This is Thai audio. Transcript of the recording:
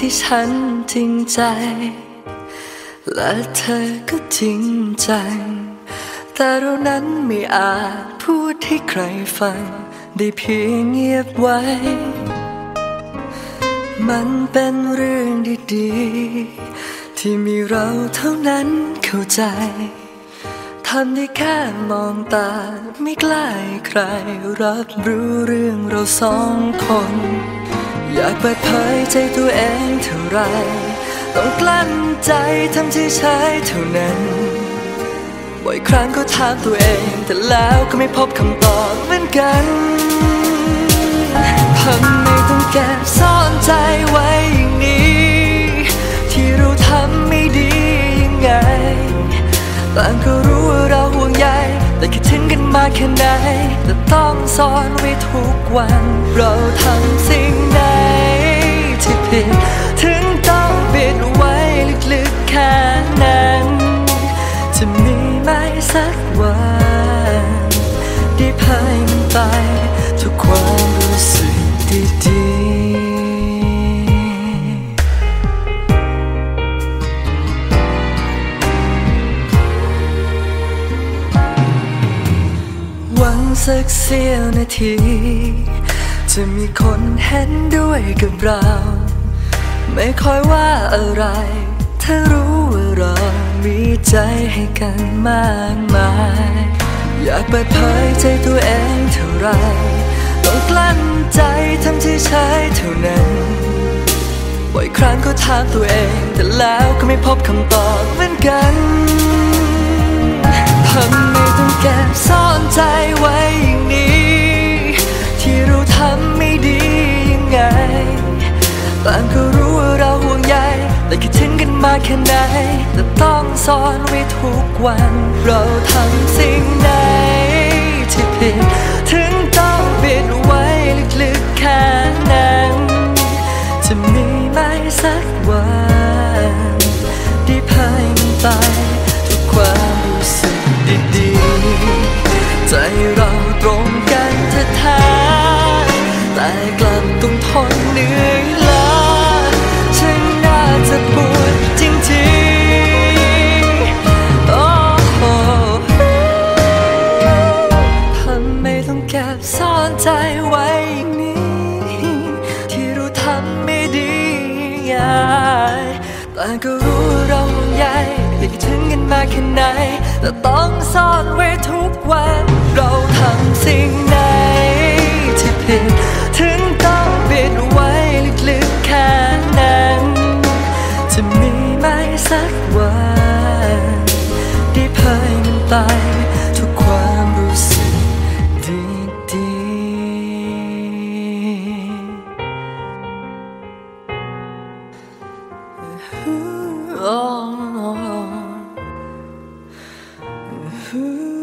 ที่ฉันจริงใจ และเธอก็จริงจัง แต่เรานั้นไม่อาจพูดให้ใครฟัง ได้เพียงเงียบไว้ มันเป็นเรื่องดีๆ ที่มีเราเท่านั้นเข้าใจทำได้แค่มองตาไม่กล้าใครรับรู้เรื่องเราสองคน อยากเปิดเผยใจตัวเองเท่าไร ต้องกลั้นใจทำที่ใช้เท่านั้น บ่อยครั้งก็ถามตัวเอง แต่แล้วก็ไม่พบคำตอบเหมือนกันทำไมต้องแก็บซ่อนใจไว้อย่างนี้ ที่เราทำไม่ดียังไง ต่างก็รู้ว่าเราห่วงใยแต่คิดถึงกันมาแค่ไหนแต่ต้องซ่อนไว้ทุกวัน เราทำสิ่งใด ผิด ถึงต้องปิดไว้ลึกๆแค่นั้น จะมีไหมสักวันได้พายมันไปทุกความรู้สึกดีๆหวังสักเสี้ยวนาที จะมีคนเห็นด้วยกับเรา ไม่ค่อยว่าอะไร ถ้ารู้ว่าเรามีใจให้กันมากมาย อยากเปิดเผยใจตัวเองเท่าไรต้องกลั้นใจทำที่ใช้เท่านั้นบ่อยครั้งก็ถามตัวเอง แต่แล้วก็ไม่พบคำตอบเหมือนกันทำไมต้องแก็บซ่อนใจไว้อย่างนี้ ที่เราทำไม่ดียังไงต่างก็ ต้องซ่อนไว้ทุกวัน เราทำสิ่งใดที่ผิด ถึงต้องปิดไว้ลึกๆแค่นั้น จะมีไหมสักวัน ซ่อนใจไว้นี้ ที่เราทำไม่ดีไงแต่ก็รู้เราห่วงใยแต่คิดถึงกันมาแค่ไหนแต่ต้องซ่อนไว้ทุกวัน เราทำสิ่งใดที่ผิดถึงต้องปิดไว้ลึกๆแค่นั้น จะมีไหมสักวันได้พายมันไป could